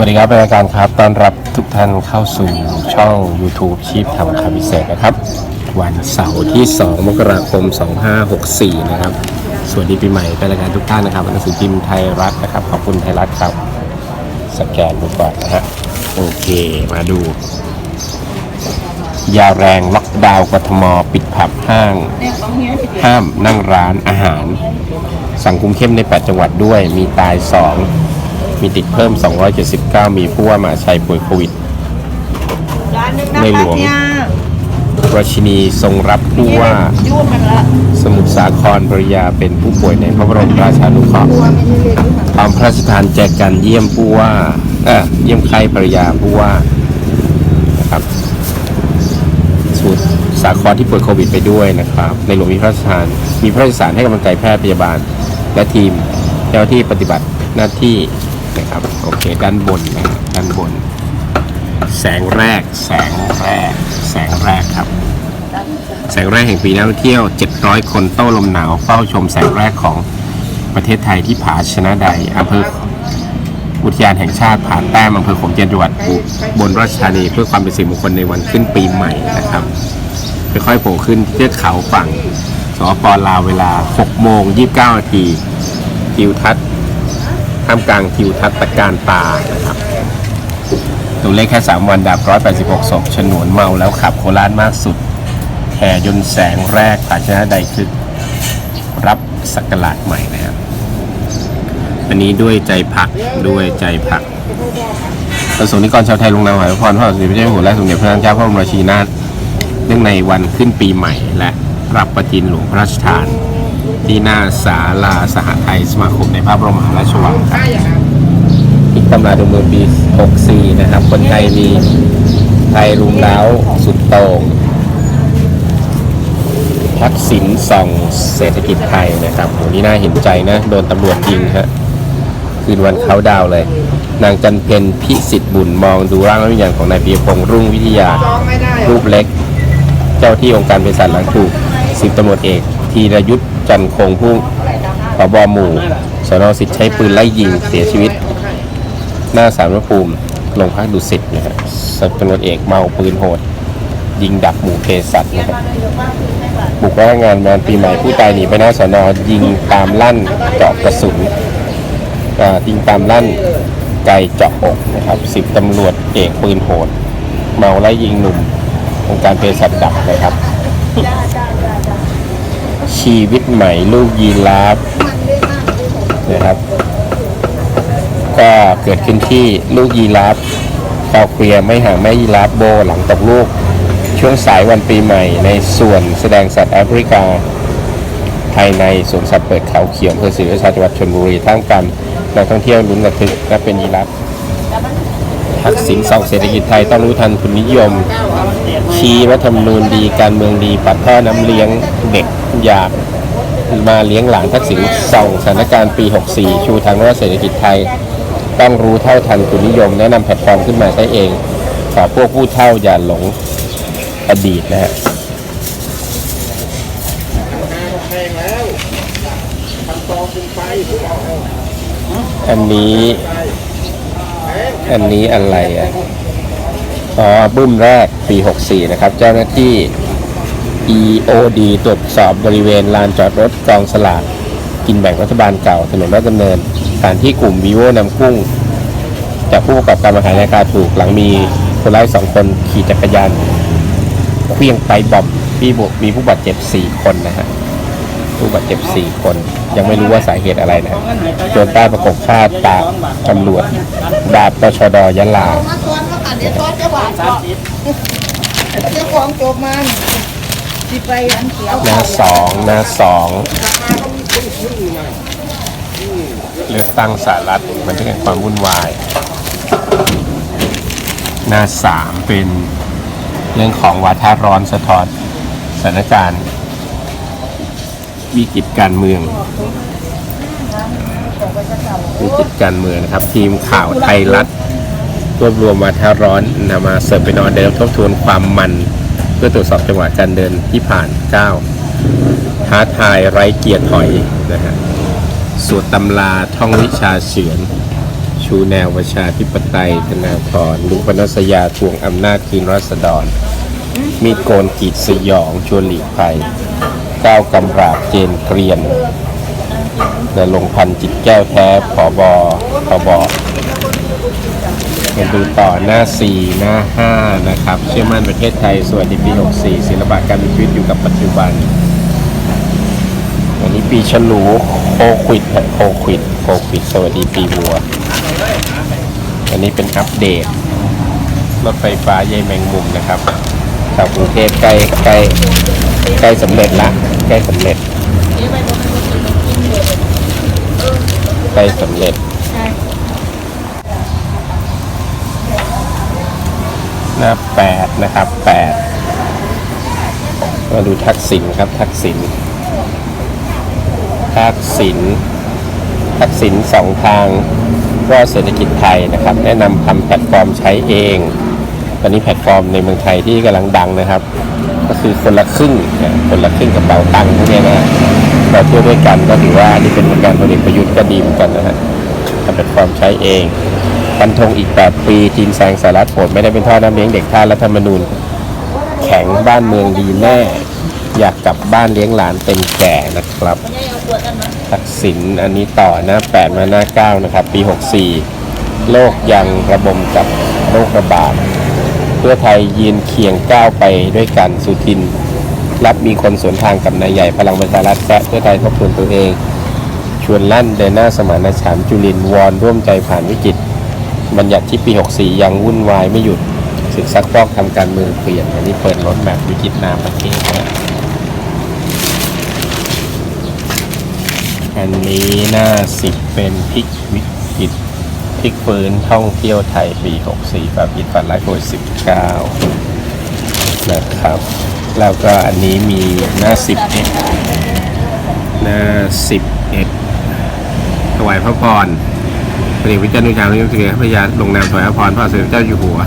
วัสดีครับรายการครับต้อนรับทุกท่านเข้าสู่ช่อง YouTube ชีพทำคำพิเศษนะครับ วันเสาร์ที่ 2 มกราคม 2564 นะครับ สวัสดีปีใหม่เป็นรายการทุกท่านนะครับหนังสือพิมพ์ไทยรัฐนะครับ ขอบคุณไทยรัฐครับ สแกนดูก่อนนะฮะโอเคมาดู ยาแรงล็อกดาวน์กทมปิดผับห้าง ห้ามนั่งร้านอาหาร สั่งคุมเข้มใน 8 จังหวัดด้วยมีตาย 2 มีติดเพิ่ม 279 มีผู้ว่ามหาชัยป่วยโควิดร้านหนึงนะในหลคะวงเนี่ยราชินีทรงรับผู้ว่ายุ่งมันละสมุทรสาครภริยาเป็นผู้ป่วยในพระบรมราชานุเคราะห์ตัวไม่ใช่เล็กที่มันพร้อมพระราชทานแจกกันเยี่ยมผู้ว่าเอ่อเยี่ยมใครภริยาผู้ว่านะครับสมุทรสาครที่ป่วยโควิดไปด้วยนะครับ ในหลวงมีพระราชทานมีพระราชสารให้กำลังใจแพทย์พยาบาล และทีมเจ้าหน้าที่ปฏิบัติหน้าที่ นะครับ โอเค ด้านบนนะด้านบน แสงแรก แสงแรก แสงแรกครับ แสงแรกแห่งปีนักท่องเที่ยว 700 คนโต้ลมหนาวเฝ้าชมแสงแรกของประเทศไทยที่ผาชนะใดอำเภออุทยานแห่งชาติผาแต้มอำเภอขมเจียนจังหวัดอุบลราชธานี เพื่อความเป็นสิริมงคลในวันขึ้นปีใหม่นะครับค่อยๆโผล่ขึ้นเทือกเขาฝั่งสปลาวเวลา 6 โมง 29 นาทีทิวทัศน์ ท่ามกลางทิวทัศน์ตะการตานะครับตัวเลขแค่ 3 วันดับ 186ศพฉนวนเมาแล้วขับโคราชมากสุดแห่ยนแสงแรกผาชนะใดคือรับสักราชใหม่นะครับอันนี้ด้วยใจพักด้วยใจพักประสงค์นิกรชาวไทยลงนามหมายพรพระสมเด็จพระเจ้าอยู่หัวและสมเด็จพระนางเจ้าพระบรมราชินีนาถเนื่องในวันขึ้นปีใหม่และรับประทินหลวงพระราชทาน ที่หน้าศาลาสหไทยสมาคมในพระบรมหาราชวังครับอีกตำราดูมือปี 64 นะครับ คนไทยมีไทยรุมเล้าสุดโต่งทักษิณส่องเศรษฐกิจไทยนะครับโหนี่น่าเห็นใจนะ โดนตำรวจยิงฮะคืนวันเขาดาวเลย นางจันเพนพิสิทธิ์บุญมองดูร่างและวิญญาณของนายปียพงษ์รุ่งวิทยา รูปเล็ก เจ้าที่องค์การบริษัทหลังถูกสิบตำรวจเอกธีรยุทธ์ จันคงผู้ผบหมู่สนสิทธิ์ใช้ปืนไล่ยิงเสียชีวิต หน้าสารพระภูมิโรงพักดุสิตนะฮะสัตว์ตำรวจเอกเมาปืนโหด ยิงดับหมู่เภสัชนะครับบุกพนักงานงานปีใหม่ผู้ตายหนีไปหน้าสนอยิงตามลั่นเจาะกระสุนอ่ายิงตามลั่นไกลเจาะอกนะครับสิบตำรวจเอกปืนโหด เมาไล่ยิงหนุ่มองค์การเภสัชดับนะครับ ชีวิตใหม่ลูกยีราฟนะครับ ก็เกิดขึ้นที่ลูกยีราฟเกาเคลียไม่ห่างแม่ยีราฟโบหลังตกลูก ช่วงสายวันปีใหม่ ในส่วนแสดงสัตว์แอฟริกา ภายในสวนสัตว์เปิดเขาเขียวอำเภอศรีราชาจังหวัดชลบุรีท่ามกลางนักท่องเที่ยวลุ้นระทึกและเป็นยีราฟทักษิณส่องเศรษฐกิจไทยต้องรู้ทันทุนนิยม ชี้รัฐธรรมนูญดีการเมืองดีปัดท่อน้ำเลี้ยงเด็ก อยากมาเลี้ยงหลานทักษิณส่องสถานการณ์ปี 64 ชูทางว่าเศรษฐกิจไทย ต้องรู้เท่าทันทุนนิยม แนะนำแพลตฟอร์มขึ้นมาใช้เองขอพวกผู้เท่าอย่าหลงอดีตนะฮะอันนี้ อันนี้อะไรอะอ๋อบึ้มแรกปี 64 นะครับ เจ้าหน้าที่ EOD ตรวจสอบบริเวณลานจอดรถกองสลากกินแบ่งรัฐบาลเก่าถนนราชดำเนินสถานที่กลุ่มวีโวนำกุ้ง จากผู้ประกอบการมาขายในราคาถูกหลังมีคนร้ายสองคนขี่จักรยานเคลี้ยงไปบอมมีบวกมีผู้บาดเจ็บ 4 คนนะฮะผู้บาดเจ็บ 4 คน ยังไม่รู้ว่าสาเหตุอะไรนะฮะโจรใต้ประกบฆ่าตาตำรวจดาบตชดยะลา มาซ้อนมากันเดี๋ยวซ้อนจะหวานก็เจ้าของจบมัน หน้าสองหน้าสองเลือกตั้งสหรัฐมันจะเกิดความวุ่นวาย หน้าสามเป็นเรื่องของวาทะร้อนสะท้อนสถานการณ์วิกฤตการเมืองวิกฤตการเมืองนะครับ ทีมข่าวไทยรัฐรวบรวมวาทะร้อนนำมาเสิร์ฟเป็นออเดอร์ทบทวนความมัน พื่อตรวจสอบจังหวะการเดินที่ผ่านก้าวท้าทายไร้เกียร์ถอยนะฮะสวดตำราท่องวิชาเฉือน ชูแนวประชาธิปไตยธนาธรลุงปนัสยาทวงอำนาจคืนรัษฎร มีดโกนกีดสยองชวนหลีกภัยก้าวกำราบเจนเกรียนนรงค์พันจิตแก้วแท้ผอบอผอบอ มาดูต่อหน้า 4 หน้า 5 นะครับ เชื่อมั่นประเทศไทยสวัสดีปี 64 ศิลปะการมีชีวิตอยู่กับปัจจุบัน วันนี้ปีฉลูโคควิดโคควิดโคควิดสวัสดีปีวัว อันนี้เป็นอัปเดตรถไฟฟ้าใยแมงมุมนะครับชาวกรุงเทพใกล้ใกล้ใกล้สำเร็จละใกล้สำเร็จใกล้สำเร็จ หน้าแปดนะครับแปดมาดูทักษิณครับทักษิณทักษิณทักษิณสองทางก็เศรษฐกิจไทยนะครับ แนะนำทำแพลตฟอร์มใช้เอง ตอนนี้แพลตฟอร์มในเมืองไทยที่กำลังดังนะครับ ก็คือคนละครึ่งคนละครึ่งกับเป๋าตังค์พวกนี้นะเราเที่ยวด้วยกันก็ถือว่านี่เป็นผลงานพลเอกประยุทธ์ก็ดีเหมือนกันนะฮะทำแพลตฟอร์มใช้เอง ฟันธงอีก 8 ปีจีนแซงสหรัฐโผลไม่ได้เป็นท่อน้ำเลี้ยงเด็กท่ารัฐธรรมนูญ แข็งบ้านเมืองดีแน่ อยากกลับบ้านเลี้ยงหลานเต็มแก่นะครับทักษิณอันนี้ต่อหน้า 8 มาหน้า 9 นะครับ ปี 64 โลกยังระบมกับโรคระบาดเพื่อไทยยืนเคียงก้าวไปด้วยกันสุทิน รับมีคนสวนทางกับนายใหญ่พลังประชารัฐแซะเพื่อไทยทบทวนตัวเอง ชวนลั่นเดินหน้าสมานฉันจุลินทร์วอนร่วมใจผ่านวิกฤต บัญญัติที่ปี 64 ยังวุ่นวายไม่หยุดศึกซักฟอกทำการเมืองเปลี่ยน อันนี้เปิดรถแมพวิกฤตน้ำประเทศนะอันนี้หน้า10เป็นพลิกวิกฤตพลิกฟื้นท่องเที่ยวไทยปี 64แบบอิดฝันไลฟ์โควิด19 นะครับ แล้วก็อันนี้มีหน้า 11 หน้า 11ถวายพระพร พระเอกวิจารณ์นุชาลยุทธเกียรติพระยาลงนามถวายพรพรระบาทสมเด็จเจ้าอยู่หัว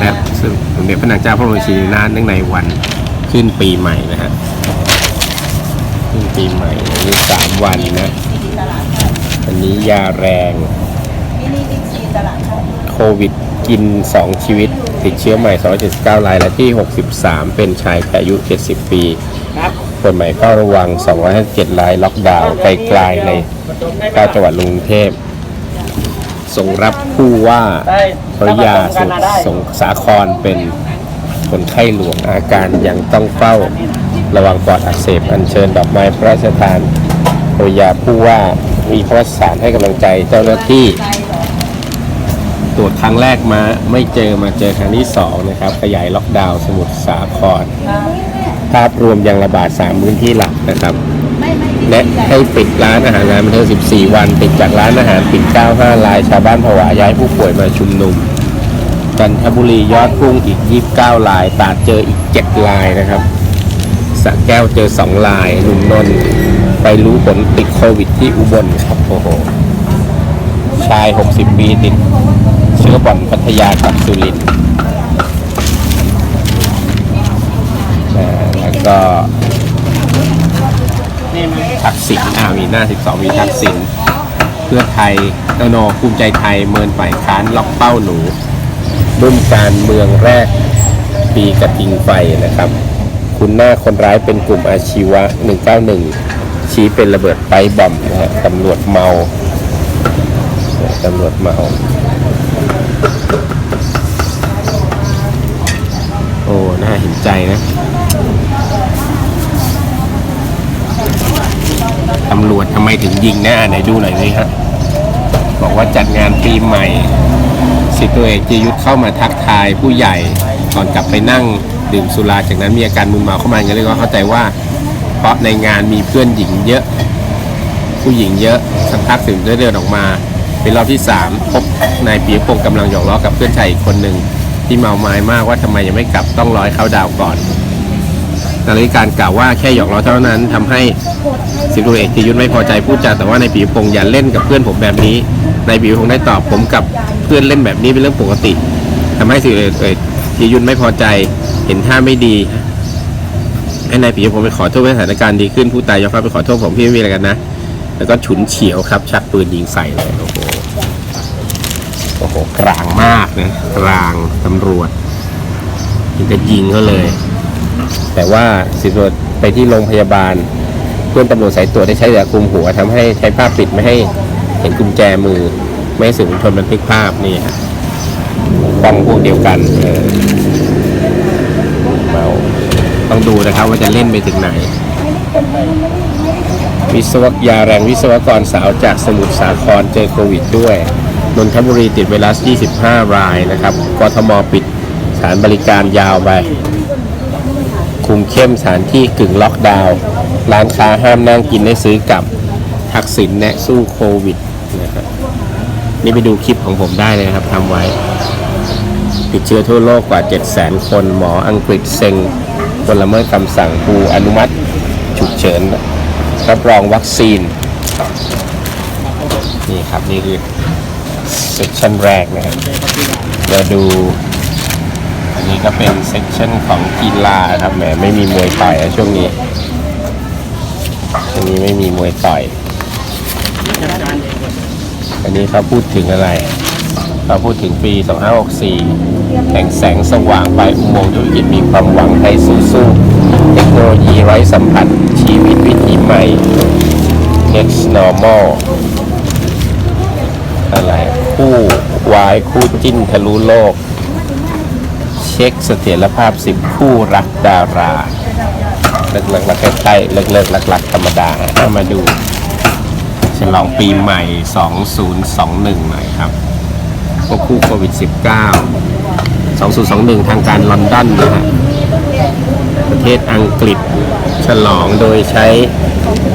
และสมเด็จพระนางเจ้าพระบรมราชินีนาถเนื่องในวันขึ้นปีใหม่นะฮะขึ้นปีใหม่อันนี้สามวันนะอันนี้ยาแรงนี่นี่บิ๊กซีตลาดครับโควิดกิน 2 ชีวิต ติดเชื้อใหม่ 279 รายและที่ 63 เป็นชายอายุ 70 ปีคนใหม่เฝ้าระวัง 257 ราย ล็อกดาวน์ไกลๆใน9จังหวัดกรุงเทพ ส่งรับผู้ว่าได้ภริยาสมุทรสงสาครเป็นคนไข้หลวงอาการยังต้องเฝ้าระวังปอดอักเสบอัญเชิญดอกไม้พระราชทานภริยาผู้ว่ามีพระสารให้กำลังใจเจ้าหน้าที่ ตรวจครั้งแรกมาไม่เจอมาเจอครั้งที่สองนะครับ ขยายล็อกดาวน์สมุทรสาคร ภาพรวมยังระบาด 3 พื้นที่หลักนะครับ และให้ปิดร้านอาหารร้านบันเทิง14 วัน ปิดจากร้านอาหารปิด 95รายชาวบ้านผวาย้ายผู้ป่วยมาชุมนุมจันทบุรียอดพุ่งอีก 29รายตาดเจออีก7รายนะครับสระแก้วเจอ2รายหนุ่มนนท์ไปรู้ผลติดโควิดที่อุบลครับโอ้โหชาย 60 ปีติดเชื้อบ่อนพัทยากับสุรินทร์แล้วก็ ทักษิณอ่ามีหน้า 12 มีทักษิณเพื่อไทยโนโนภูมิใจไทยเมินฝ่ายค้านล็อกเป้าหนูรุ่มการเมืองแรกปีกระทิงไฟนะครับ คุณหน้าคนร้ายเป็นกลุ่มอาชีวะ 191 ชี้เป็นระเบิดไปบอมนะฮะตำรวจเมาตำรวจเมาโอ้น่าเห็นใจนะำรวจทำไมถึงยิงหน้าไหนดูหน่อยสิฮะบอกว่าจัดงานปีใหม่ สิบตัวเอกจียุทธเข้ามาทักทายผู้ใหญ่ก่อนกลับไปนั่งดื่มสุราจากนั้นมีอาการมึนเมาเข้ามาอย่างนี้เลยก็เข้าใจว่า เพราะในงานมีเพื่อนหญิงเยอะ ผู้หญิงเยอะสักพักถึงได้เดินออกมา เป็นรอบที่สามพบนายปียพงศ์กำลังหยอกล้อกับเพื่อนชายอีกคนหนึ่งที่เมาไม้มากว่าทำไมยังไม่กลับต้องร้อยเข้าดาวก่อน นาฬิการกล่าวว่าแค่หยอกล้อเท่านั้นทำให้สิบตำรวจเอกธียุทธไม่พอใจพูดจาแต่ว่านายปีพงศ์อย่าเล่นกับเพื่อนผมแบบนี้นายปีพงศ์ได้ตอบผมกับเพื่อนเล่นแบบนี้เป็นเรื่องปกติทำให้สิบตำรวจเอกธียุทธไม่พอใจเห็นท่าไม่ดีให้นายปีพงศ์ไปขอโทษเมื่อสถานการณ์ดีขึ้นผู้ตายยอมรับไปขอโทษผมพี่ไม่มีอะไรกันนะแล้วก็ฉุนเฉียวครับ ชักปืนยิงใส่เลยโอ้โหอ้โหกลางมากนะกลางตำรวจจะยิงเขาเลย แต่ว่าสิบตำรวจไปที่โรงพยาบาล เพื่อนตำรวจสายตรวจได้ใช้ยาคลุมหัวทำให้ใช้ผ้าปิดไม่ให้เห็นกุญแจมือ ไม่ให้สื่อมวลชนบันทึกภาพนี่ฮะป้องพวกเดียวกันเออเมาต้องดูนะครับว่าจะเล่นไปถึงไหน วิศวกยาแรงวิศวกรสาวจากสมุทรสาครเจอโควิดด้วยนนทบุรีติดไวรัส 25 รายนะครับ กทมปิดสถานบริการยาวไป คุมเข้มสถานที่กึ่งล็อกดาวน์ร้านค้าห้ามนั่งกินได้ซื้อกลับทักษิณแนะสู้โควิดนะครับนี่ไปดูคลิปของผมได้เลยนะครับทำไว้ ติดเชื้อทั่วโลกกว่า 700,000คน หมออังกฤษเซ็งคนละเมิดคำสั่งปูอนุมัติฉุกเฉิน รับรองวัคซีน นี่ครับ นี่คือเซสชันแรกนะครับเดี๋ยวดู นี้ก็เป็นเซสชันของกีฬาครับแหมไม่มีมวยต่อยอะช่วงนี้ช่วงนี้ไม่มีมวยต่อยอันนี้เขาพูดถึงอะไรเขาพูดถึงปี 2564 แห่งแสงสว่างไปอุโมงค์ธุรกิจมีความหวังไทยสู้สู้เทคโนโลยีไร้สัมผัส ชีวิตวิถีใหม่ next normal อะไร คู่วายคู่จิ้นทะลุโลก ช็คเสถียรภาพ 10 คู่รักดาราเลิกเลิกๆรักใกล้ๆเลิกเลิกๆรักรักๆธรรมดาเอามาดูฉลองปีใหม่ 2021 หน่อยครับพวกคู่โควิด 19 2021 ทางการลอนดอนนะฮะประเทศอังกฤษฉลองโดยใช้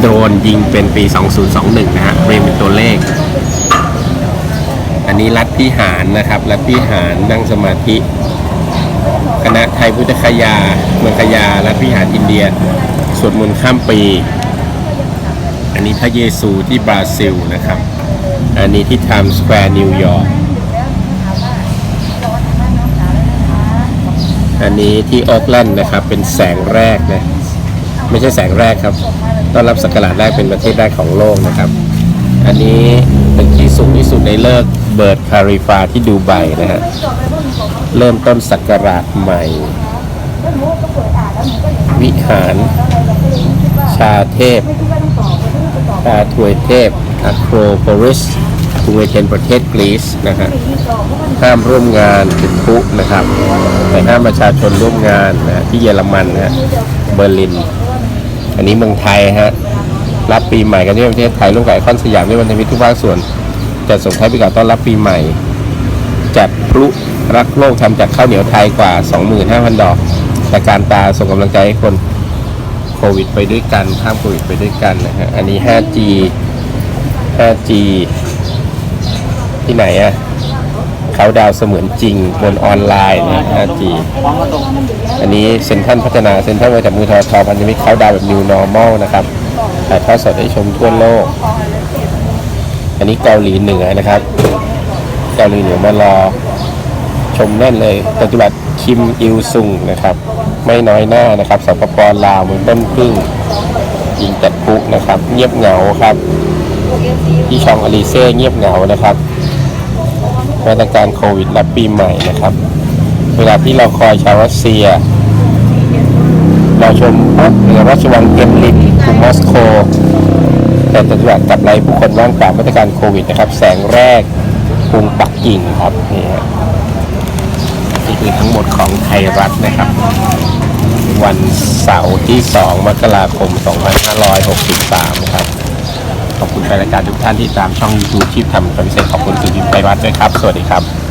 โดรนยิงเป็นปี 2021 นะฮะเรียงเป็นตัวเลข อันนี้รัฐพิหารนะครับ รัฐพิหารนั่งสมาธิ คณะไทยพุทธคยา เมืองคยารัฐพิหารอินเดีย สวดมนต์ข้ามปี อันนี้พระเยซูที่บราซิลนะครับ อันนี้ที่ไทม์สแควร์นิวยอร์ก อันนี้ที่โอ๊กแลนด์นะครับ เป็นแสงแรกนะ ไม่ใช่แสงแรกครับ ต้อนรับสักราชแรกเป็นประเทศแรกของโลกนะครับ อันนี้เป็นที่สูงที่สุดในเลิกเบิร์ดคาริฟาที่ดูไบนะฮะ เริ่มต้นศักราชใหม่ วิหาร ชาเทพ ชาถวยเทพอะโครโพลิสกรุงเอเธนประเทศกรีซนะฮะห้ามร่วมงานจุดพลุนะครับ แต่ห้ามประชาชนร่วมงานนะที่เยอรมันนะเบอร์ลิน อันนี้เมืองไทยฮะรับปีใหม่กันที่ประเทศไทยร่วมกับไอคอนสยามในวันทมิตทุกภาคส่วนจัดส่งท้ายปีเก่าต้อนรับปีใหม่ จัดพลุรักโลกทำจากข้าวเหนียวไทยกว่า 25,000 ดอกแต่การตาส่งกำลังใจให้คนโควิด ไปด้วยกันข้ามโควิด ไปด้วยกันนะฮะอันนี้ 5G 5G ที่ไหนอะเขาดาวเสมือนจริงบนออนไลน์นะ 5G อันนี้เซ็นทรัลพัฒนาเซ็นทรัลมาจากมือทอทอพันธมิตรเขาดาวแบบ New Normal นะครับถ่ายทอดสดให้ชมทั่วโลก อันนี้เกาหลีเหนือนะครับ เกาหลีเหนือมารอชมแน่นเลยปฏิบัติคิมอิลซุงนะครับ ไม่น้อยหน้านะครับสปปลาวเมืองต้นพึ่งยิงจัดพลุนะครับ เงียบเหงาครับ ที่ชองอลีเซ่เงียบเหงานะครับมาตรการโควิดรับปีใหม่นะครับ เวลาที่เราคอยชาวรัสเซีย เราชมพลุเหนือราชวังเกมลินกรุงมอสโกแต่ปฏิบัติกับไรผู้คนว่างเปล่ามาตรการโควิดนะครับ แสงแรก กรุงปักกิ่งครับนี่นี่คือทั้งหมดของไทยรัฐนะครับ วันเสาร์ที่ 2 มกราคม 2563 ครับ ขอบคุณแฟนรายการทุกท่านที่ตามช่อง YouTube ชีพทำคอนเซ็ปต์ขอบคุณสุดยิ่งไทยรัฐด้วยครับ สวัสดีครับ